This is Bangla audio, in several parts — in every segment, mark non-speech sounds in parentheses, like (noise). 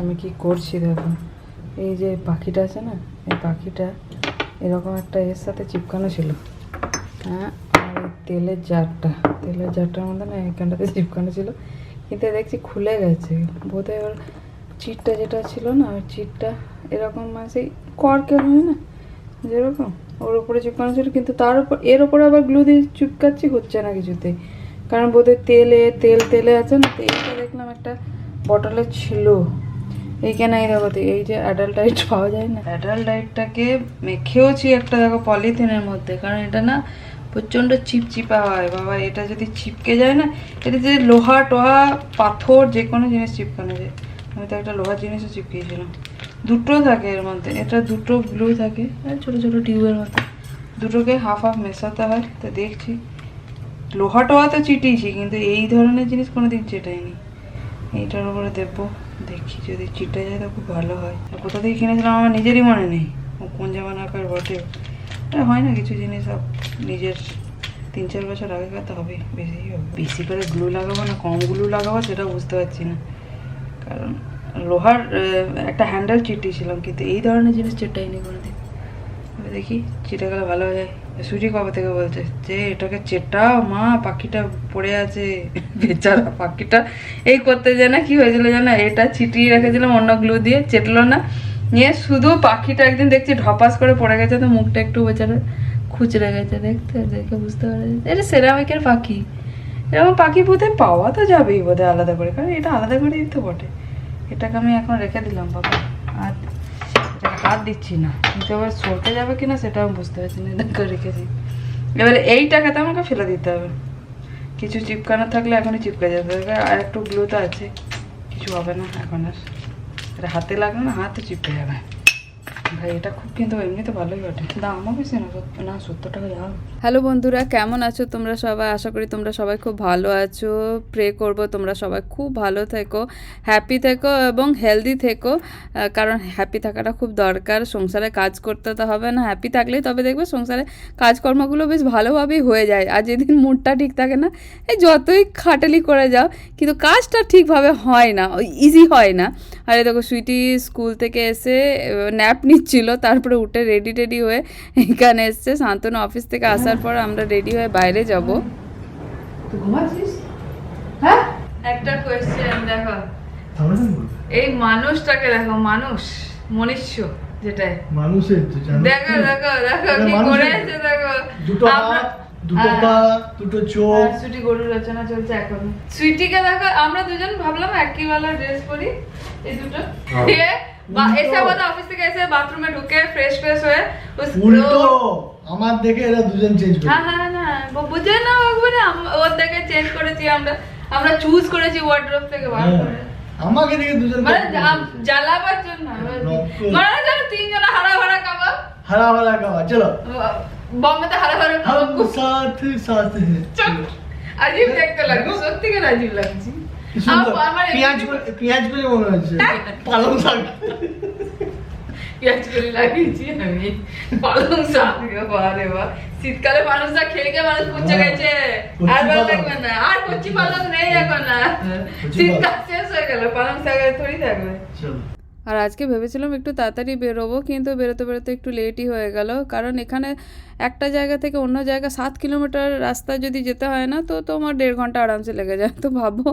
আমি কি করছি দেখো। এই যে পাখিটা আছে না, এই পাখিটা এরকম একটা এর সাথে চিপকানো ছিল। হ্যাঁ আর তেলের জারটা, তেলের জারটার মধ্যে না এখানটাতে চিপকানো ছিল। কিন্তু দেখছি খুলে গেছে। বোধহয় ওর চিটটা যেটা ছিল না, ওই চিটটা এরকম মানে সেই কর্কের হয় না, যেরকম ওর উপরে চিপকানো ছিল। কিন্তু তার উপর, এর উপরে আবার গ্লু দিয়ে চিপকাচ্ছি, হচ্ছে না কিছুতেই কারণ বোধহয় তেলে, তেল, তেলে আছে না, তেলটা দেখলাম একটা বটলে ছিল। এইখানে এই দেখো এই যে অ্যাডাল্ট পাওয়া যায় না। অ্যাডাল্ট ডাইটটাকে মেখেওছি একটা দেখো পলিথিনের মধ্যে, কারণ এটা না প্রচণ্ড চিপচিপা হয়। বাবা, এটা যদি চিপকে যায় না, এটা যে লোহা টোহা, পাথর যে কোনো জিনিস চিপকানো যায়। আমি তো একটা লোহার জিনিসও চিপকিয়েছিলাম দুটো থাকে এর মধ্যে, এটা দুটো ব্লু থাকে ছোটো ছোটো টিউবের মধ্যে। দুটোকে হাফ হাফ মেশাতে হয়, তো দেখছি। লোহা টোহা তো চিটিয়েছি, কিন্তু এই ধরনের জিনিস কোনো দিন চেটাইনি। এইটার উপরে দেবো। দেখি যদি চিটে যায় তো খুব ভালো হয়। কোথা থেকে কিনেছিলাম আমার নিজেরই মনে নেই। ও কোন জামানাকার বটে। হয় না কিছু জিনিস সব নিজের। তিন চার বছর আগেকার তো হবে, বেশি হবে। বেশি করে গ্লু লাগাবো না, কম গ্লু লাগাবো সেটা বুঝতে পারছি না। কারণ লোহার একটা হ্যান্ডেল চিটিয়েছিলাম, কিন্তু এই ধরনের জিনিস চেটাইনি কোনোদিন। দেখি, চেটে গেলে ভালো হয়ে। যায় সুজি কবে থেকে বলছে? যে এটাকে চেটাও মা, পাখিটা পড়ে আছে। বেচারা পাখিটা এই করতে যায় না, কি হয়েছিল জানা? এটা ছিটিয়ে রেখেছিলাম, অন্য গ্লু দিয়ে, চেটলো না। নিয়ে শুধু পাখিটা একদিন দেখছি ঢপাস করে পড়ে গেছে, তো মুখটা একটু বেচারা খুচরে গেছে, দেখতে, দেখে বুঝতে পারা এটা সেরামিকের পাখি। এরকম পাখি বোধহয় পাওয়া তো যাবেই বোধহয় আলাদা করে, কারণ এটা আলাদা করেই তো বটে। এটাকে আমি এখন রেখে দিলাম, বাবা। হাত দিচ্ছি না। কিন্তু আবার সরতে যাবে কিনা সেটা আমি বুঝতে পারছি না এটাকে রেখেছি। এবারে এই টাকাতে আমাকে ফেলে দিতে হবে। কিছু চিপকানো থাকলে এখনই চিপকে যাবে এবার আর একটু গ্লু তো আছে। কিছু হবে না এখন আর। হাতে লাগলে না, হাতে চিপকে যাবে। হ্যালো বন্ধুরা, কেমন আছো তোমরা সবাই? আশা করি তোমরা সবাই খুব ভালো আছো। প্রে করব তোমরা সবাই খুব ভালো থেকো হ্যাপি থেকো এবং হেলদি থেকো। কারণ হ্যাপি থাকাটা খুব দরকার। সংসারে কাজ করতে তো হবে না। হ্যাপি থাকলেই তবে দেখবে সংসারে কাজকর্মগুলো বেশ ভালোভাবেই হয়ে যায়। আর যেদিন মুডটা ঠিক থাকে না, এই যতই খাটালি করে যাও, কিন্তু কাজটা ঠিকভাবে হয় না ইজি হয় না। আরে দেখো সুইটি স্কুল থেকে এসে ন্যাপ নিচ্ছিল তারপরে উঠে রেডি টেডি হয়ে এখানে এসছে। শান্তনু অফিস থেকে আসার পর আমরা রেডি হয়ে বাইরে যাব। হ্যাঁ? একটা কোয়েশ্চেন দেখো। এই মানুষটাকে দেখো মানুষ মনুষ্য যেটাই। মানুষের দেখো দেখো দেখো কি করেছে দেখো। দুটো হাত। দুটো হ্যাঁ। পা দুটো চোখ। হ্যাঁ, সুইটি গরুর রচনা চলছে এখন সুইটিকে দেখো আমরা দুজন ভাবলাম একই বেলা ড্রেস পরি এই দুটো। হ্যাঁ। দিয়ে এসে আমাদের অফিস থেকে এসে বাথরুমে ঢুকে ফ্রেশ ফ্রেশ হয়ে উল্টো। আমার দেখে এরা দুজন চেঞ্জ করে হ্যাঁ হ্যাঁ হ্যাঁ। বুঝে না আম- ওর দেখে চেঞ্জ করেছি আমরা। আমরা চুজ করেছি ওয়ার্ড্রোব থেকে বার। করে। আমাকে দেখে দুজন মানে। জ্বালাবার জন্য। মানে তিনজনে হারা হারা কাবাব। হারা হারা খাওয়া চলো বম্বেতে হারা হারা হাম কাবাব সাথ সাথ। হে চুপ। দেখতে লাগছে সত্যি করে আজীব লাগছে। পেঁয়াজ পেঁয়াজ মনে হচ্ছে। পালং শাক। পেঁয়াজ করে লাগিয়েছি আমি। পালং শাক বারে বা শীতকালে পালং শাক খেয়ে খেয়ে মানুষ পচে হ্যাঁ। গেছে। আর ভালো। লাগবে না। আর কচি পালং নেই এখন আর কচি শীতকাল শেষ হয়ে গেল। পালং শাক আর থোড়ি থাকবে। চলো। আর আজকে ভেবেছিলাম একটু তাড়াতাড়ি বেরোবো কিন্তু বেরোতে বেরোতে একটু লেটই হয়ে গেল। কারণ এখানে একটা জায়গা থেকে অন্য জায়গা সাত কিলোমিটার রাস্তা যদি যেতে হয় না, তো তোমার দেড় ঘণ্টা আরামসে লেগে যায়। তো ভাবো।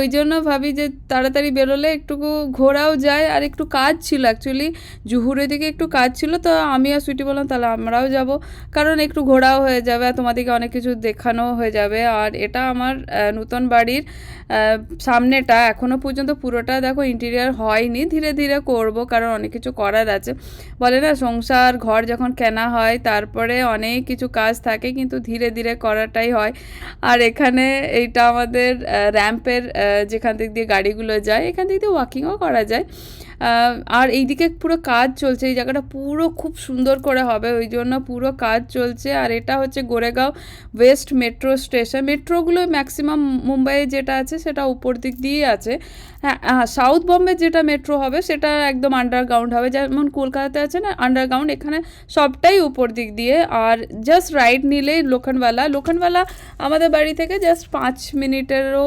ওই জন্য ভাবি যে তাড়াতাড়ি বেরোলে একটুকু ঘোরাও যায়। আর একটু কাজ ছিল অ্যাকচুয়ালি জুহুরের দিকে একটু কাজ ছিল, তো আমি আর সুইটি বললাম, তাহলে আমরাও যাব। কারণ একটু ঘোরাও হয়ে যাবে আর তোমাদেরকে অনেক কিছু দেখানো হয়ে যাবে। আর এটা আমার নতুন বাড়ির সামনেটা। এখনও পর্যন্ত পুরোটা দেখো ইন্টেরিয়ার হয়নি। ধীরে ধীরে করব, কারণ অনেক কিছু করার আছে। বলে না, সংসার, ঘর যখন কেনা হয়, তারপরে অনেক কিছু কাজ থাকে, কিন্তু ধীরে ধীরে করাটাই হয়। আর এখানে এইটা আমাদের র্যাম্পের যেখান থেকে দিয়ে গাড়িগুলো যায়, এখান থেকে দিয়ে ওয়াকিংও করা যায়। আর এইদিকে পুরো কাজ চলছে, এই জায়গাটা পুরো খুব সুন্দর করে হবে, ওই জন্য পুরো কাজ চলছে। আর এটা হচ্ছে গোরেগাঁও ওয়েস্ট মেট্রো স্টেশন। মেট্রোগুলো ম্যাক্সিমাম মুম্বাইয়ে যেটা আছে সেটা উপর দিক দিয়েই আছে। হ্যাঁ সাউথ বম্বে যেটা মেট্রো হবে সেটা একদম আন্ডারগ্রাউন্ড হবে। যেমন কলকাতাতে আছে না আন্ডারগ্রাউন্ড এখানে সবটাই উপর দিক দিয়ে। আর জাস্ট রাইড নিলেই লোখনওয়ালা। লোখনওয়ালা আমাদের বাড়ি থেকে জাস্ট পাঁচ মিনিটেরও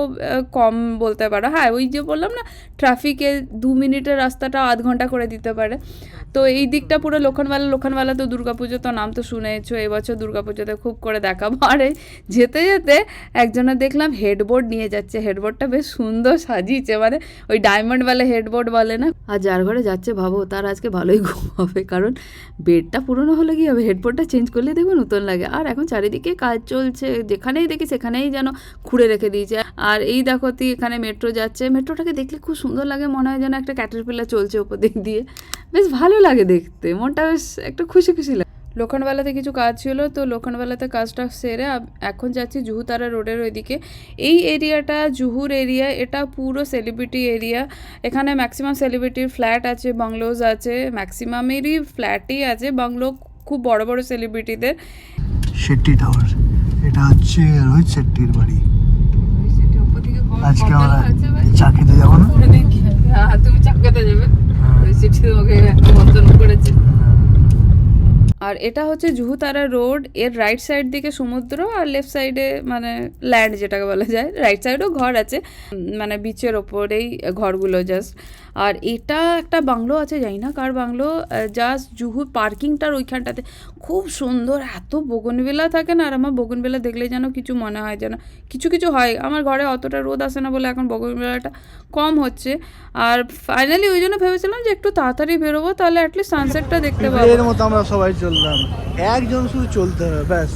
কম বলতে পারো। হ্যাঁ ওই যে বললাম না ট্রাফিকে দু মিনিটের রাস্তাটা আধ ঘণ্টা করে দিতে পারে। তো এই দিকটা পুরো লোখনওয়ালা লোখনওয়ালা তো দুর্গাপুজো তো নাম তো শুনেছো এবছর দুর্গাপুজোতে খুব করে দেখাবো। আর যেতে যেতে একজনের দেখলাম হেডবোর্ড নিয়ে যাচ্ছে, হেডবোর্ডটা বেশ সুন্দর সাজিয়েছে মানে ওই ডায়মন্ড ডায়মন্ডওয়ালা হেডবোর্ড বলে না? আর যার ঘরে যাচ্ছে ভাবো, তার আজকে ভালোই ঘুম হবে, কারণ বেডটা পুরনো হলে কি হবে? হেডবোর্ডটা চেঞ্জ করলে দেখবে নতুন লাগে। আর এখন চারিদিকে কাজ চলছে, যেখানেই দেখি সেখানেই যেন খুঁড়ে রেখে দিয়েছে। আর এই দেখো এখানে মেট্রো যাচ্ছে। মেট্রোটাকে দেখলে খুব সুন্দর লাগে, মনে হয় যেন একটা ক্যাটারপিলার চলছে ওপর দিক দিয়ে। বেশ ভালো লাগে দেখতে। মনটা বেশ একটা খুশি খুশি লাগে। লোখনবেলাতে কিছু কাজ ছিল তো লোখনবেলাতে কাজটা সেরে এখন যাচ্ছি জুহুতারা রোডের ওইদিকে। এই এরিয়াটা জুহুর এরিয়া এটা পুরো সেলিব্রিটি এরিয়া। এখানে ম্যাক্সিমাম সেলিব্রিটির ফ্ল্যাট আছে বাংলোজ আছে। ম্যাক্সিমামেরই ফ্ল্যাটই আছে। বাংলো খুব বড় বড় সেলিব্রিটিদের শেট্টি টাওয়ার এটা হচ্ছে রোহিত শেট্টির বাড়ি। আজকে আমরা চা খেতে যাব না? তুমি চাকাতে যাবে। তোমাকে মন্তন করেছে। আর এটা হচ্ছে জুহুতারা রোডের রাইট সাইড দিকে সমুদ্র আর লেফট সাইডে মানে ল্যান্ড যেটাকে বলা যায়। রাইট সাইডেও ঘর আছে মানে বিচের ওপরেই ঘরগুলো জাস্ট আর এটা একটা বাংলো আছে জানি না কার বাংলো জাস্ট জুহু পার্কিংটার ওইখানটাতে। খুব সুন্দর এত বগনবেলা থাকে না আর আমার বগনবেলা দেখলে যেন কিছু মনে হয় যেন কিছু কিছু হয়। আমার ঘরে অতটা রোদ আসে না বলে এখন বগনবেলাটা কম হচ্ছে। আর ফাইনালি ওই জন্য ভেবেছিলাম যে একটু তাড়াতাড়ি বেরোবো তাহলে অ্যাটলিস্ট সানসেটটা দেখতে পাবো। এর মতো আমরা সবাই চললাম। একজন শুধু চলতে হবে ব্যাস।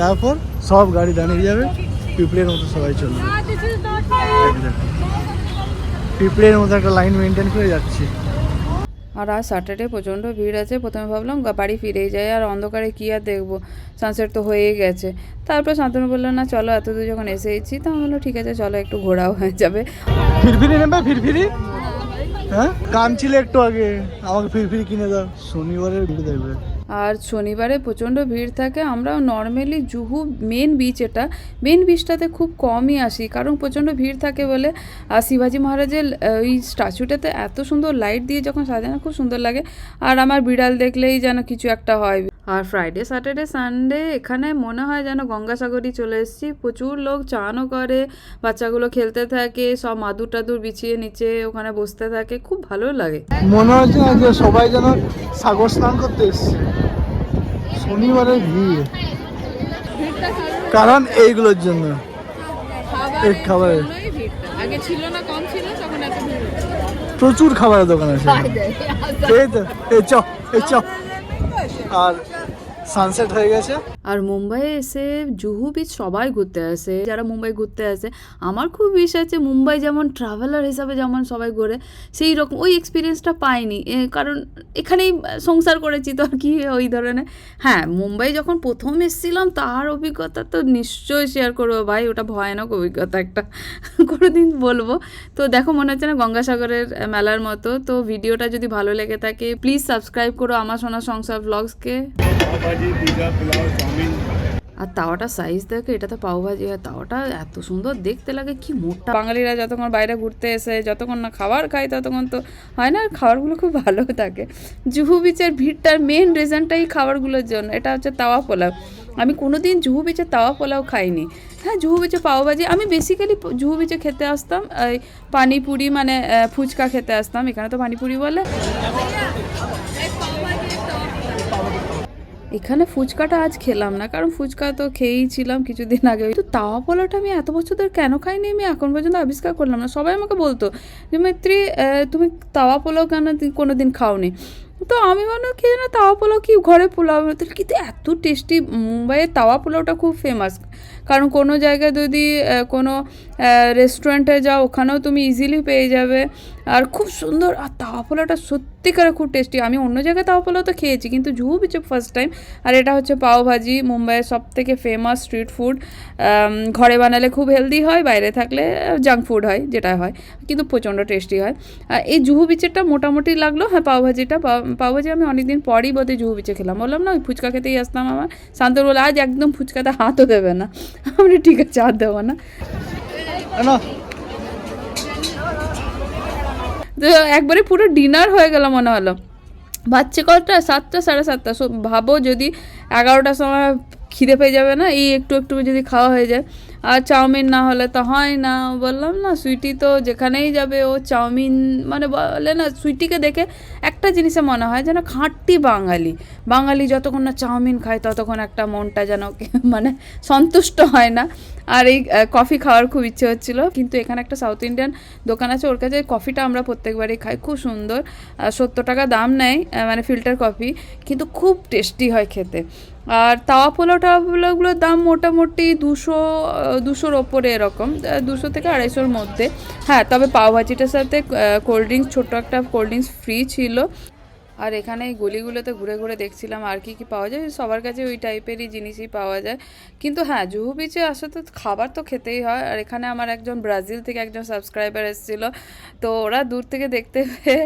তারপর সব গাড়ি দাঁড়িয়ে যাবে পিঁপড়ের মতো সবাই চলবে। পিঁপড়ের মতো একটা লাইন মেনটেন করে যাচ্ছি। আর আজ স্যাটারডে প্রচণ্ড ভিড় আছে প্রথমে ভাবলাম বাড়ি ফিরেই যাই আর অন্ধকারে কী আর দেখব? সানসেট তো হয়েই গেছে। তারপর শান্তনু বলল না চলো এত দূর যখন এসেইছি তো আমি বলল ঠিক আছে চলো একটু ঘোরাও হয়ে যাবে। ফিরফিরি নেবে? ফিরফিরি? হ্যাঁ? কাঁদছিলে একটু আগে আমাকে ফিরফিরি কিনে দাও। শনিবারের ভিড় দেখবে। আর শনিবারে প্রচণ্ড ভিড় থাকে আমরা নর্মালি জুহু মেন বিচ এটা মেন বিচটাতে খুব কমই আসি, কারণ প্রচণ্ড ভিড় থাকে বলে, আর শিবাজি মহারাজের ওই স্ট্যাচুটাতে এত সুন্দর লাইট দিয়ে যখন সাজানো, খুব সুন্দর লাগে, আর আমার বিড়াল দেখলেই যেন কিছু একটা হয়। আর ফ্রাইডে স্যাটারডে সানডে এখানে মনে হয় যেন গঙ্গাসাগরই চলে এসেছি। প্রচুর লোক চানও করে বাচ্চাগুলো খেলতে থাকে সব মাদুর টাদুর বিছিয়ে নিচে ওখানে বসতে থাকে খুব ভালো লাগে। মনে হচ্ছে না যে সবাই যেন সাগর স্নান করতে এসছে। শনিবারের ভিড়। কারণ এইগুলোর জন্য। এই খাবারের। আগে ছিল না কম ছিল তখন এত প্রচুর খাবারের দোকান আছে। এই তো এই চ এই চ আর সানসেট হয়ে গেছে। আর মুম্বাইয়ে এসে জুহু বিচ সবাই ঘুরতে আসে, যারা মুম্বাই ঘুরতে আসে। আমার খুব ইস আছে মুম্বাই যেমন ট্রাভেলার হিসাবে যেমন সবাই ঘোরে, সেই রকম ওই এক্সপিরিয়েন্সটা পাইনি। কারণ এখানেই সংসার করেছি তো আর কি ওই ধরনের। হ্যাঁ মুম্বাই যখন প্রথম এসেছিলাম, তার অভিজ্ঞতা তো নিশ্চয়ই শেয়ার করব। ভাই, ওটা ভয়ানক অভিজ্ঞতা একটা, কোনোদিন বলব। তো দেখো, মনে হচ্ছে না গঙ্গাসাগরের মেলার মতো। তো ভিডিওটা যদি ভালো লেগে থাকে প্লিজ সাবস্ক্রাইব করো আমার সোনা সংসার ব্লগসকে আর তাওয়াটা সাইজ দেখে এটা তো পাওভাজি হয়। তাওয়াটা এত সুন্দর, দেখতে লাগে কি মোটা। বাঙালিরা যতক্ষণ বাইরে ঘুরতে এসে, যতক্ষণ না খাবার খায়, ততক্ষণ তো হয় না খাবারগুলো খুব ভালো থাকে। জুহু বিচের ভিড়টার মেন রিজনটাই খাবারগুলোর জন্য। এটা হচ্ছে তাওয়া পোলাও। আমি কোনোদিন জুহু বিচের তাওয়া পোলাও খাইনি। হ্যাঁ জুহু বিচে পাওভাজি আমি বেসিক্যালি জুহু বিচে খেতে আসতাম, এই পানিপুরি মানে ফুচকা খেতে আসতাম, এখানে তো পানিপুরি বলে। এখানে ফুচকাটা আজ খেলাম না, কারণ ফুচকা তো খেয়েই ছিলাম কিছুদিন আগে। তো তাওয়া পোলাওটা আমি এত বছর ধরে কেন খাইনি আমি এখন পর্যন্ত আবিষ্কার করলাম না। সবাই আমাকে বলতো যে, মৈত্রী তুমি তাওয়া পোলাও কেন কোনো দিন খাওনি? তো আমি মনে কি না তাওয়া পোলাও কি ঘরে পোলাও? কিন্তু এত টেস্টি মুম্বাইয়ের তাওয়া পোলাওটা খুব ফেমাস কারণ কোনো জায়গায় যদি কোনো রেস্টুরেন্টে যাও, ওখানেও তুমি ইজিলি পেয়ে যাবে। আর খুব সুন্দর, আর তাওয়া পোলাওটা সত্যিকারে খুব টেস্টি আমি অন্য জায়গায় তাওয়া পোলাও তো খেয়েছি, কিন্তু জুহু বিচে ফার্স্ট টাইম আর এটা হচ্ছে পাওভাজি মুম্বাইয়ের সব থেকে ফেমাস স্ট্রিট ফুড ঘরে বানালে খুব হেলদি হয়, বাইরে থাকলে জাঙ্ক ফুড হয়, যেটা হয়। কিন্তু প্রচণ্ড টেস্টি হয়। আর এই জুহু বিচেরটা মোটামুটি লাগল হ্যাঁ পাওভাজিটা পাও- পাওভাজি আমি অনেকদিন পরই বোধহয় জুহু বিচে খেলাম। বললাম, না, ওই ফুচকা খেতেই আসতাম আমার। শান্তর বলে আজ একদম ফুচকাতে হাতও দেবে না। আমি ঠিক আছে আর দেবো না। না। তো একবারে পুরো ডিনার হয়ে গেল মনে হলো। বাচ্চা কটা? সাতটা সাড়ে সাতটা। সো ভাবো যদি এগারোটার সময় খিদে পেয়ে যাবে না এই একটু একটু যদি খাওয়া হয়ে যায়। আর চাউমিন না হলে তো হয় না। বললাম, না, সুইটি তো যেখানেই যাবে, ও চাউমিন মানে বলে না, সুইটিকে দেখে একটা জিনিসে মনে হয় যেন খাঁটি বাঙালি। বাঙালি যতক্ষণ না চাউমিন খায়, ততক্ষণ একটা মনটা যেন (laughs) মানে সন্তুষ্ট হয় না। আর এই কফি খাওয়ার খুব ইচ্ছে হচ্ছিল। কিন্তু এখানে একটা সাউথ ইন্ডিয়ান দোকান আছে, ওর কাছে কফিটা আমরা প্রত্যেকবারই খাই, খুব সুন্দর। সত্তর টাকা দাম নেয় মানে ফিল্টার কফি, কিন্তু খুব টেস্টি হয় খেতে। আর তাওয়া পোলাও টাওয়া পোলাওগুলোর দাম মোটামুটি দুশো দুশোর ওপরে এরকম দুশো থেকে আড়াইশোর মধ্যে। হ্যাঁ তবে পাওভাজিটার সাথে কোল্ড ড্রিঙ্কস ছোটো একটা কোল্ড ড্রিঙ্কস ফ্রি ছিল। আর এখানে এই গলিগুলোতে ঘুরে ঘুরে দেখছিলাম আর কি কি পাওয়া যায়। সবার কাছে ওই টাইপেরই জিনিসই পাওয়া যায়। কিন্তু হ্যাঁ জুহু বিচে আসলে তো খাবার তো খেতেই হয়। আর এখানে আমার একজন ব্রাজিল থেকে একজন সাবস্ক্রাইবার এসেছিল। তো ওরা দূর থেকে দেখতে পেয়ে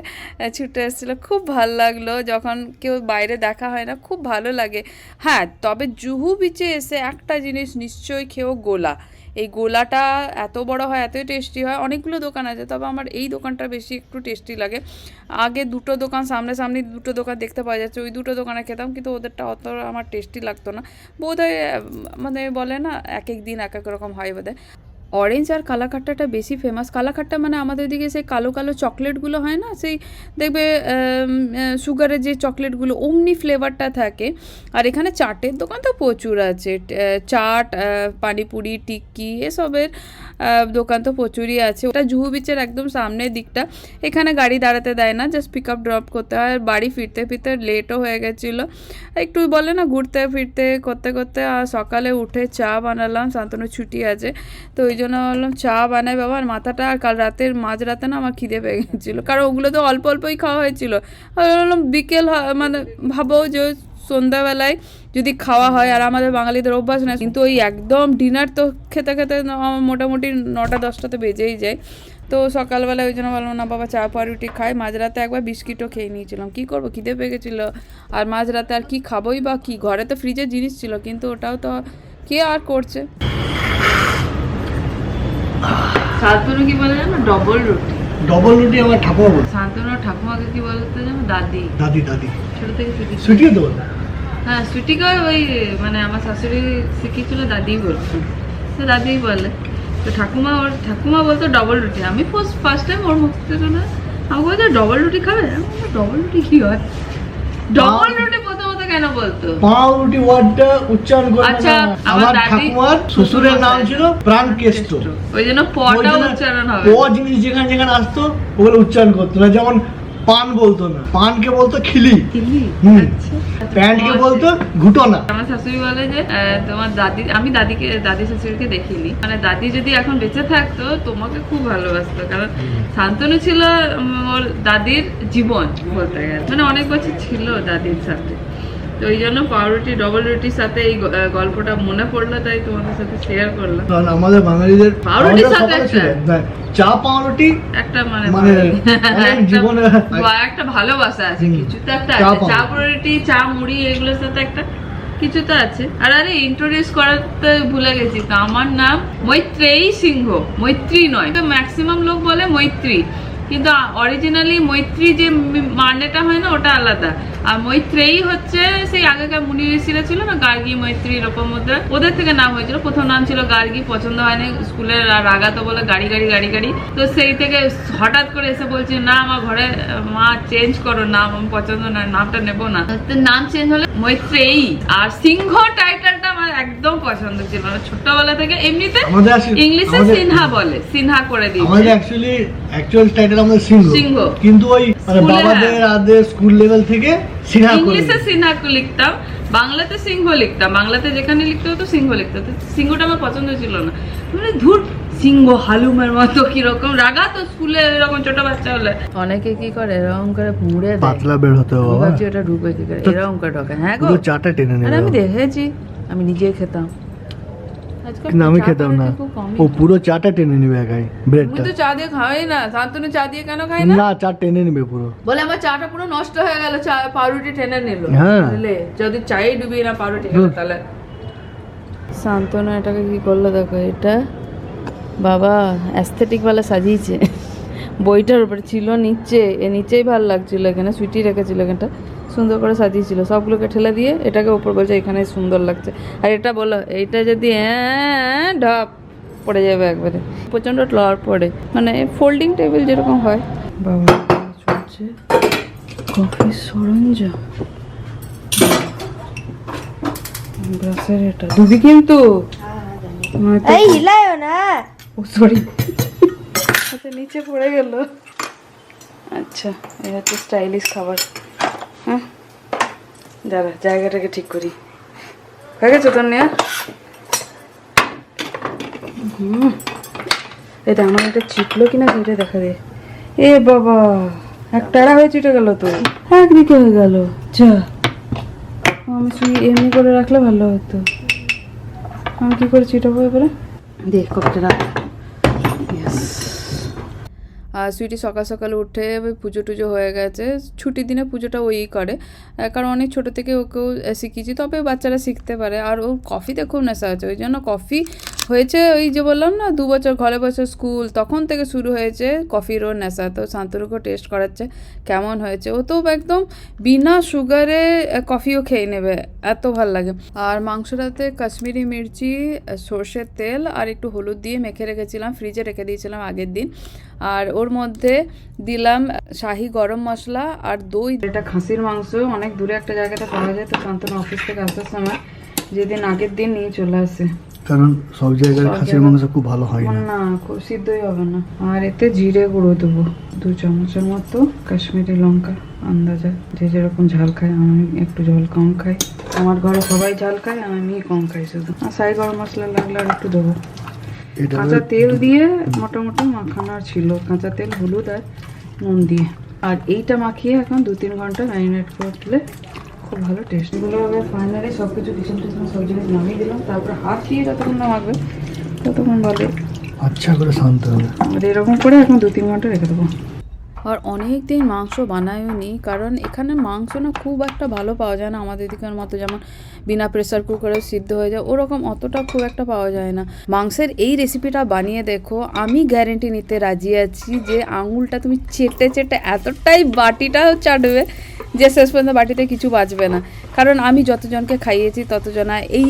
ছুটে এসেছিল। খুব ভালো লাগল। যখন কেউ বাইরে দেখা হয় না, খুব ভালো লাগে। হ্যাঁ তবে জুহু বিচে এসে একটা জিনিস নিশ্চয়ই খেয়েও গোলা। এই গোলাটা এত বড় হয়, এতই টেস্টি হয়। অনেকগুলো দোকান আছে, তবে আমার এই দোকানটা বেশি একটু টেস্টি লাগে। আগে দুটো দোকান সামনে সামনে দুটো দোকান দেখতে পাওয়া যাচ্ছে, ওই দুটো দোকানে খেতাম, কিন্তু ওদেরটা অত আমার টেস্টি লাগতো না। বোধ হয় মানে বলে না, এক এক দিন এক এক রকম হয় বোধহয়। অরেঞ্জ আর কালাকাট্টাটা বেশি ফেমাস কালাকাট্টা মানে আমাদের দিকে সেই কালো কালো চকলেটগুলো হয় না? সেই দেখবে সুগারের যে চকলেটগুলো অমনি ফ্লেভারটা থাকে। আর এখানে চাটের দোকান তো প্রচুর আছে। চাট পানিপুরি, টিক্কি, এসবের দোকান তো প্রচুরই আছে। ওটা জুহু বিচের একদম সামনের দিকটা। এখানে গাড়ি দাঁড়াতে দেয় না জাস্ট পিক আপ ড্রপ করতে হয়। আর বাড়ি ফিরতে ফিরতে লেটও হয়ে গেছিল। একটু বলে না, ঘুরতে ফিরতে করতে করতে আর সকালে উঠে চা বানালাম, শান্তনু ছুটি আছে। তো ওই জন্য বললাম চা বানাই বাবা, আর মাথাটা, আর কাল রাতের মাঝ রাতে না আমার খিদে পেয়ে গেছিল। কারণ ওগুলো তো অল্প অল্পই খাওয়া হয়েছিল। বললাম বিকেল মানে ভাবো যে সন্ধ্যাবেলায় যদি খাওয়া হয়, আর আমাদের বাঙালিদের অভ্যাস না, কিন্তু ওই একদম ডিনার তো খেতে খেতে মোটামুটি নটা দশটাতে বেজেই যায়। তো সকালবেলা ওই জন্য বললাম না বাবা, চা পাউরুটি খাই। মাঝরাতে একবার বিস্কিটও খেয়ে নিয়েছিলাম। কি করব? খিদে পেয়ে গেছিল। আর মাঝরাতে আর কি খাবোই বা কি? ঘরে তো ফ্রিজের জিনিস ছিল, কিন্তু ওটাও তো কে আর করছে? শান্তনু কি বলে জানো? ডবল রুটি। ডবল রুটি আমার ঠাকুমা বল। শান্তনু ঠাকুমাকে কি বলতে জানো? দাদি। দাদি দাদি। ছোট থেকে শিখেছি সুটিও তো হ্যাঁ সুটিকা ওই মানে আমার শাশুড়ি শিখিয়েছিল দাদিই বলতো তো দাদিই বলে। তো ঠাকুমা ওর ঠাকুমা বলতো ডবল রুটি। আমি ফার্স্ট ফার্স্ট টাইম ওর মুখ থেকে শুনে আমাকে বলতো ডবল রুটি খাবে? ডবল রুটি কি হয়? ডবল রুটি প্রথমত কেন বলতো? পাউরুটি ওয়ার্ডটা উচ্চারণ আচ্ছা, না। আমার ঠাকুমার শ্বশুরের নাম ছিল প্রাণ কেষ্ট ওই জন্য পটা উচ্চারণ হবে। প জিনিস যেখানে যেখানে আসতো ওগুলো উচ্চারণ করতো। না যেমন পান বলতো না। পানকে বলতো খিলি। আচ্ছা। প্যান্টকে বলতো ঘুটনা। আমার শাশুড়ি বলে যে তোমার দাদি আমি দাদিকে দাদি শাশুড়িকে দেখিনি। মানে দাদি যদি এখন বেঁচে থাকতো তোমাকে খুব ভালোবাসতো। কারণ শান্তনু ছিল ওর দাদির জীবন বলতে গেলে। মানে অনেক বছর ছিল দাদির সাথে। তো ওই জন্য পাউরুটি ডবল রুটির সাথে এই গল্পটা মনে পড়ল তাই তোমাদের সাথে শেয়ার করলাম। কারণ আমাদের বাঙালিদের পাউরুটির সাথে একটা? হ্যাঁ, চা পাউরুটি একটা মানে মানে জীবনে- একটা ভালোবাসা আছে কিছু তো একটা আছে। চা পাউরুটি। চা মুড়ি এগুলোর সাথে একটা কিছু তো আছে। আর আরে ইন্ট্রোডিউস করাতে ভুলে গেছি তো আমার নাম মৈত্রেয়ী সিংহ। মৈত্রী নয় ম্যাক্সিমাম লোক বলে মৈত্রী। কিন্তু অরিজিনালি মৈত্রী যে মানেটা হয় না ওটা আলাদা। আর মৈত্রেয়ী হচ্ছে সেই আগেকার মুনি ঋষিরা ছিল না গার্গী মৈত্রী লোকমুদ্রা ওদের থেকে নাম হয়েছিল। প্রথম নাম ছিল গার্গী পছন্দ হয়নি স্কুলে রাগাতো বলে গাড়ি গাড়ি গাড়ি গাড়ি। তো সেই থেকে হঠাৎ করে এসে বলছে না আমার ঘরে মা চেঞ্জ করো নাম আমি পছন্দ না নামটা নেব না। তো নাম চেঞ্জ হলে মৈত্রেয়ী। আর সিংহ টাইটেলটা আমার একদম পছন্দ ছিল মানে ছোটবেলা থেকে এমনিতে ইংলিশে সিনহা বলে সিনহা করে আমাদের অ্যাকচুয়ালি অ্যাকচুয়াল টাইটেল আমাদের সিংহ। সিংহ। কিন্তু ওই মানে বাবাদের হ্যাঁ। আদের স্কুল লেভেল থেকে ইংলিশে দিয়েছে। লিখতাম বাংলাতে সিংহ লিখতাম। বাংলাতে যেখানে লিখতে হতো সিংহ লিখতে হতো। সিংহটা আমার পছন্দ ছিল না। মানে ধুর সিংহ হালুমের মতো কীরকম রাগা তো স্কুলে এরকম ছোট বাচ্চা হলে। অনেকে কি করে এরকম করে মুড়ে পাতলা বের হতে হবে ভাবছি ওটা ঢুকবে কি করে এরকম করে ঢোকে। হ্যাঁ গো। চাটা টেনে নেবে আমি দেখেছি আমি নিজেই খেতাম। কিন্তু আমি চা খেতাম না। ও পুরো চাটা টেনে নেবে একাই ব্রেডটা তো চা দিয়ে খাওয়াই না। শান্তনু চা দিয়ে কেন খাই না? না চা টেনে নেবে পুরো। বলে আমার চাটা পুরো নষ্ট হয়ে গেল চা পাউরুটি টেনে নিল। হ্যাঁ। বুঝলে? যদি চাই ডুবিয়ে না পাউরুটি তাহলে। শান্তনু এটাকে কি করল দেখো এটা বাবা অ্যাস্থেটিক वाला সাজিয়েছে। বইটার উপরে ছিল নিচে এ নিচেই ভালো লাগছিল এখানে সুইটি রেখেছিল এখানটা। সুন্দর করে সাজিয়েছিল। সবগুলোকে ঠেলে দিয়ে এটাকে উপর বলছে এখানে সুন্দর লাগছে। আর এটা বলো এইটা যদি হ্যাঁ ঢপ পড়ে যাবে একবারে। প্রচণ্ড লড় পড়ে। মানে ফোল্ডিং টেবিল যেরকম হয়। বাবা চলছে। কফির সরঞ্জাম। ব্রাশের এটা। কিন্তু। নয়তো- এই হিলায়ও না। ও সরি নিচে পড়ে গেল। আচ্ছা এই হচ্ছে স্টাইলিশ খাবার। হ্যাঁ দাঁড়া, জায়গাটাকে ঠিক করি। হয়ে গেছে তোর নেওয়া হুম। এটা আমার একটা চিটলো কিনা সেটা দেখা দে। এ বাবা, এক টাড়া হয়ে চিটে গেল তো। একদিকে হয়ে গেল। যা। আমি শুনি এমনি করে রাখলে ভালো হতো। আমি কি করে চিটাবো এবারে? দেখ কপটা রাখ. আর সুইটি সকাল সকাল উঠে পুজো টুজো হয়ে গেছে। ছুটির দিনে পুজোটা ওই করে। কারণ অনেক ছোটো থেকে ওকেও শিখিয়েছি। তবে বাচ্চারা শিখতে পারে। আর ওর কফিতে খুব নেশা আছে। ওই জন্য কফি হয়েছে ওই যে বললাম না, দু বছর ঘরে বসে স্কুল, তখন থেকে শুরু হয়েছে কফির ওর নেশা। তো শান্তনুকেও টেস্ট করাচ্ছে কেমন হয়েছে। ও তো একদম বিনা সুগারে কফিও খেয়ে নেবে। এত ভালো লাগে। আর মাংসটাতে কাশ্মীরি মির্চি সর্ষের তেল আর একটু হলুদ দিয়ে মেখে রেখেছিলাম। ফ্রিজে রেখে দিয়েছিলাম আগের দিন। আর ওর মধ্যে দিলাম শাহি গরম মশলা আর দই। এটা খাসির মাংস অনেক দূরে একটা জায়গাতে পাওয়া যায় তো শান্তনু অফিস থেকে আসার সময় যেদিন আগের দিন নিয়ে চলে আসে। কারণ সব জায়গায় খাসির মাংস খুব ভালো হয় না। না খুব সিদ্ধই হবে না। আর এতে জিরে গুঁড়ো দেবো দু চামচের মতো কাশ্মীরি লঙ্কা আন্দাজে। যে যেরকম ঝাল খায় আমি একটু ঝাল কম খাই। আমার ঘরে সবাই ঝাল খায় আমি কম খাই শুধু। আর সাই গরম মশলা লাগলে আর একটু দেবো। কাঁচা তেল দিয়ে মোটামুটি মাখানো ছিল। কাঁচা তেল হলুদ আর নুন দিয়ে। আর এইটা মাখিয়ে এখন দু তিন ঘণ্টা ম্যারিনেট করলে খুব ভালো টেস্ট এগুলো হবে ফাইনালি সব কিছু কিচেন টিচেন সব জিনিস নামিয়ে দিলাম। তারপরে হাত দিয়ে যতক্ষণ না মাখবে ততক্ষণ ভালো আচ্ছা করে শান্ত হবে আর এরকম করে এখন দু তিন ঘণ্টা রেখে দেবো। আর অনেক দিন মাংস বানায়ও নি, কারণ এখানে মাংস না খুব একটা ভালো পাওয়া যায় না আমাদের দিকের মতো। যেমন বিনা প্রেসার কুকারে সিদ্ধ হয়ে যায়, ওরকম অতটা খুব একটা পাওয়া যায় না। মাংসের এই রেসিপিটা বানিয়ে দেখো, আমি গ্যারেন্টি নিতে রাজি আছি যে আঙুলটা তুমি চেটে চেটে এতটাই বাটিটাও চাটবে যে শেষ পর্যন্ত বাটিতে কিছু বাঁচবে না। কারণ আমি যতজনকে খাইয়েছি ততজনা এই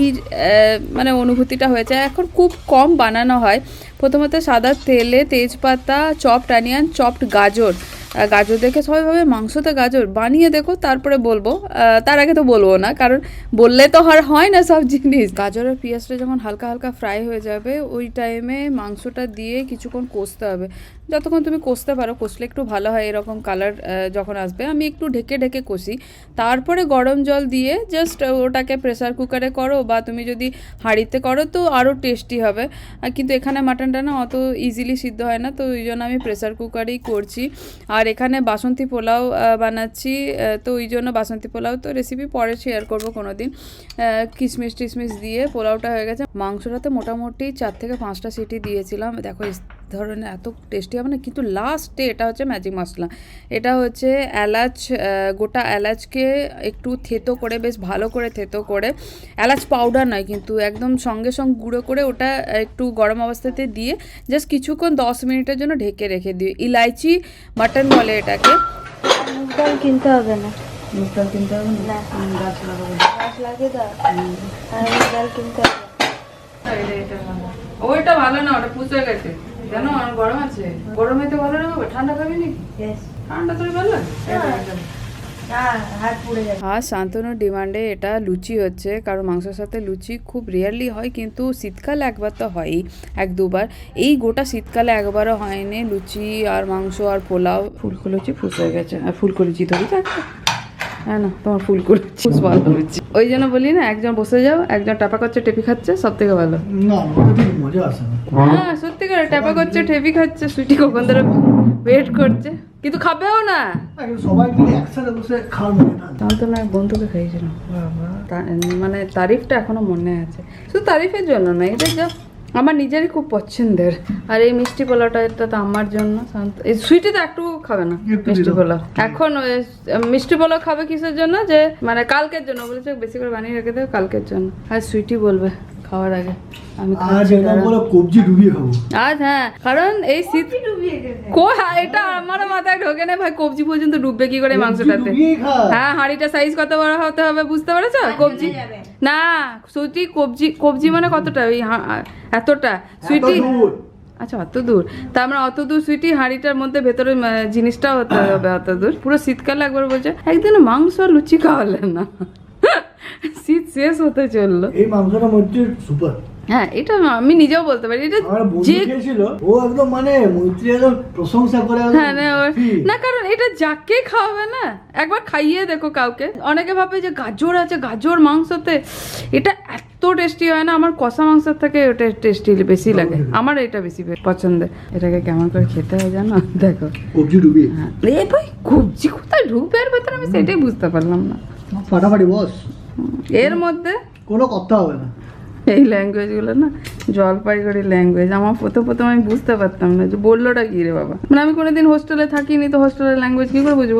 মানে অনুভূতিটা হয়েছে। এখন খুব কম বানানো হয়। প্রথমত সাদা তেলে তেজপাতা চপড অনিয়ন চপড গাজর। গাজর দেখে সবাই ভাবে মাংসতে গাজর। বানিয়ে দেখো, তারপরে বলব। তার আগে তো বলব না, কারণ বললে তো আর হয় না সব জিনিস। গাজর আর পেঁয়াজটা যখন হালকা হালকা ফ্রাই হয়ে যাবে, ওই টাইমে মাংসটা দিয়ে কিছুক্ষণ কষতে হবে। যতক্ষণ তুমি কষতে পারো, কষলে একটু ভালো হয় এরকম কালার যখন আসবে। আমি একটু ঢেকে ঢেকে কষি। তারপরে গরম জল দিয়ে জাস্ট ওটাকে প্রেসার কুকারে করো, বা তুমি যদি হাঁড়িতে করো তো আরও টেস্টি হবে। কিন্তু এখানে মাটনটা না অত ইজিলি সিদ্ধ হয় না, তো ওই জন্য আমি প্রেসার কুকারেই করছি। আর এখানে বাসন্তী পোলাও বানাচ্ছি তো ওই জন্য বাসন্তী পোলাও তো রেসিপি পরে শেয়ার করব কোনো দিন কিশমিশ টিশমিশ দিয়ে পোলাওটা হয়ে গেছে। মাংসটাতে মোটামুটি চার থেকে পাঁচটা সিটি দিয়েছিলাম। দেখো ধরনের এত টেস্টি হবে না, কিন্তু লাস্টে এটা হচ্ছে ম্যাজিক মশলা। এটা হচ্ছে এলাচ গোটা এলাচকে একটু থেতো করে, বেশ ভালো করে থেতো করে। এলাচ পাউডার নয়, কিন্তু একদম সঙ্গে সঙ্গে গুঁড়ো করে ওটা একটু গরম অবস্থাতে দিয়ে জাস্ট কিছুক্ষণ দশ মিনিটের জন্য ঢেকে রেখে দিই। ইলাইচি মাটন বলে এটাকে। মুগ ডাল কিনতে হবে না। মুগ ডাল কিনতে হবে? না। গাছ লাগাবো। গাছ লাগে দাও। আর মুগ ডাল কিনতে হবে। ওইটা ভালো। না ওটা পুষে গেছে। কেন গরম আছে। গরমে তো ভালো লাগবে ঠান্ডা খাবি নাকি. ঠান্ডা তো ভালো। লাগে না হাত পুড়ে যাবে আর শান্তনুর ডিমান্ডে এটা লুচি হচ্ছে কারণ মাংসের সাথে লুচি খুব রিয়ারলি হয় কিন্তু শীতকালে একবার তো হয়ই এক দুবার। এই গোটা শীতকালে একবারও হয়নি লুচি আর মাংস আর পোলাও। ফুলকো লুচি ফুস হয়ে গেছে। আর ফুলকো লুচি ধরি থাকবে হ্যাঁ না তোমার ফুলকো লুচি ভালো লুচি। ওই জন্য বলি না একজন বসে যাও একজন টাপা করছে টেপি খাচ্ছে সব থেকে ভালো হ্যাঁ সত্যি করে টাপা করছে টেপি খাচ্ছে সুইটি কখন ধরে ওয়েট করছে। কিন্তু খাবেও না। সবাই মিলে একসাথে বসে তাহলে তো না এক বন্ধুকে মানে তারিফটা এখনও মনে আছে। শুধু তারিফের জন্য না এটা যা আমার নিজেরই খুব পছন্দের। আর এই মিষ্টি পোলাওটা এটা তো আমার জন্য। এই সুইটি তো একটু খাবে না মিষ্টি। পোলাও। এখন ওই মিষ্টি পোলাও খাবে কিসের জন্য? যে মানে কালকের জন্য বলেছে বেশি করে বানিয়ে রেখে দেবে কালকের জন্য। আর সুইটি বলবে। খাওয়ার আগে। আমি আজ খাচ্ছি একদম কবজি ডুবিয়ে খাব। আজ হ্যাঁ কারণ এই শীত কো হ্যাঁ, এটা আমার মাথায় ঢোকে না ভাই কবজি পর্যন্ত ডুববে কি করে মাংসটাতে? হ্যাঁ হাঁড়িটা সাইজ কত বড় হতে হবে বুঝতে পেরেছ? কবজি না সুইটি কবজি কবজি মানে কতটা? ওই হা- এতটা। সুইটি আচ্ছা অত দূর। তার মানে অত দূর সুইটি হাঁড়িটার মধ্যে ভেতরে জিনিসটাও হতে হবে অত দূর। পুরো শীতকালে একবার বলছে একদিন মাংস লুচি খাওয়ালেন না। শীত শেষ হতে চলল। এই মাংসটা মধ্যে সুপার হ্যাঁ এটা আমি নিজেও বলতে পারি। এটা যে খেয়েছিল ও একদম মানে মৈত্রী একদম প্রশংসা করে হ্যাঁ না, না কারণ এটা যাকে খাওয়াবে না একবার খাইয়ে দেখো কাউকে। অনেকে ভাবে যে গাজর আছে গাজর মাংসতে এটা এত টেস্টি হয় না আমার কষা মাংসের থেকে ওটা টেস্টি বেশি লাগে। আমার এটা বেশি পছন্দের। এটাকে কেমন করে খেতে হয় জানো? (laughs) দেখো। কবজি ডুবিয়ে। হ্যাঁ এ ভাই কবজি কোথায় ঢুকবে এর ভেতরে আমি সেটাই বুঝতে পারলাম না। ফাটাফাটি বস এর মধ্যে কোনো কথা হবে না। এই ল্যাঙ্গুয়েজগুলো না জলপাইগুড়ি ল্যাঙ্গুয়েজ আমার প্রথম প্রথম আমি বুঝতে পারতাম না যে বললোটা কী রে বাবা। মানে আমি কোনোদিন হোস্টেলে থাকিনি তো হোস্টেলের ল্যাঙ্গুয়েজ কী করে বুঝব?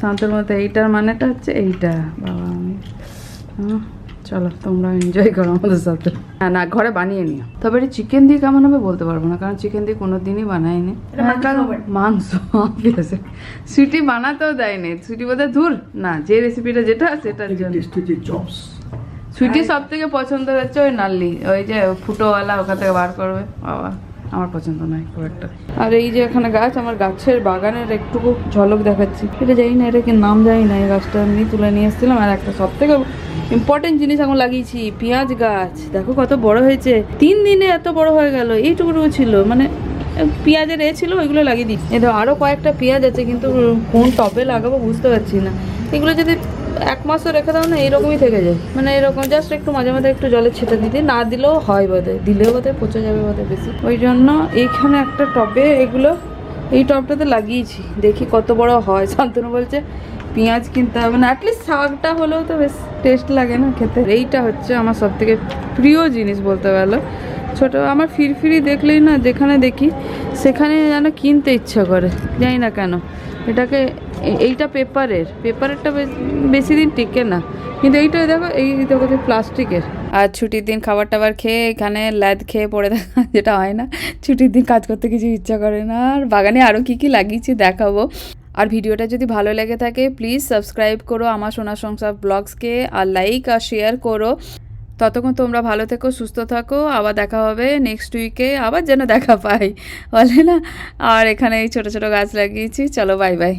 শান্তের মতো এইটার মানেটা হচ্ছে এইটা। বাবা আমি চলো তোমরা এনজয় করো আমাদের সাথে। হ্যাঁ না ঘরে বানিয়ে নিও। তবে এটা চিকেন দিয়ে কেমন হবে বলতে পারব না কারণ চিকেন দিয়ে কোনো দিনই বানাইনি। হ্যাঁ, মাংস obviously। সুইটি বানাতেও দেয়নি। সুইটি বোধহয় ধুর না যে রেসিপিটা যেটা সেটার জন্য। সুইটি সব থেকে পছন্দ হচ্ছে ওই নাল্লি ওই যে ফুটোওয়ালা ওখান থেকে বার করবে। বাবা আমার পছন্দ নয় খুব একটা। আর এই যে এখানে গাছ আমার গাছের বাগানের একটুকু ঝলক দেখাচ্ছি। এটা জানি না এটা কি নাম জানি না এই গাছটা আমি তুলে নিয়ে এসেছিলাম আর একটা সব থেকে ইম্পর্টেন্ট জিনিস এখন লাগিয়েছি, পেঁয়াজ গাছ। দেখো কত বড় হয়েছে। তিন দিনে এত বড় হয়ে গেল এইটুকুটুকু ছিল। মানে পেঁয়াজের এ ছিল, ওইগুলো লাগিয়ে দিই এদের আরও কয়েকটা পেঁয়াজ আছে, কিন্তু কোন টবে লাগাবো বুঝতে পারছি না। এগুলো যদি এক মাসও রেখে দাও না, এইরকমই থেকে যায়। মানে এরকম জাস্ট একটু মাঝে মাঝে একটু জলে ছেটে দিতে, না দিলেও হয় বোধে দিলেও বোধহয় পচে যাবে বোধহয় বেশি। ওই জন্য এইখানে একটা টবে এগুলো, এই টবটাতে লাগিয়েছি। দেখি কত বড় হয় (laughs) শান্তনু বলছে। পেঁয়াজ কিনতে হবে না অ্যাটলিস্ট শাকটা হলেও তো বেশ টেস্ট লাগে না খেতে। এইটা হচ্ছে আমার সব থেকে প্রিয় জিনিস বলতে গেলো। ছোট, আমার ফিরফিরি দেখলেই না, যেখানে দেখি, সেখানে যেন কিনতে ইচ্ছা করে, জানি না কেন। এটাকে এইটা পেপারের, পেপারেরটা বেশি দিন টিকে না। কিন্তু এইটা দেখো, এই দেখো প্লাস্টিকের। আর ছুটির দিন খাবার টাবার খেয়ে, এখানে ল্যাদ খেয়ে পড়ে থাকা (laughs) যেটা হয় না, ছুটির দিন কাজ করতে কিছু ইচ্ছা করে না। আর বাগানে আরও কী কী লাগিয়েছি দেখাবো। আর ভিডিওটা যদি ভালো লেগে থাকে প্লিজ সাবস্ক্রাইব করো আমার সোনা সংসার ব্লগসকে আর লাইক আর শেয়ার করো। ততক্ষণ তোমরা ভালো থেকো, সুস্থ থাকো। আবার দেখা হবে নেক্সট উইকে আবার যেন দেখা পাই। বলে না? আর এখানে এই ছোটো ছোটো গাছ লাগিয়েছি। চলো বাই বাই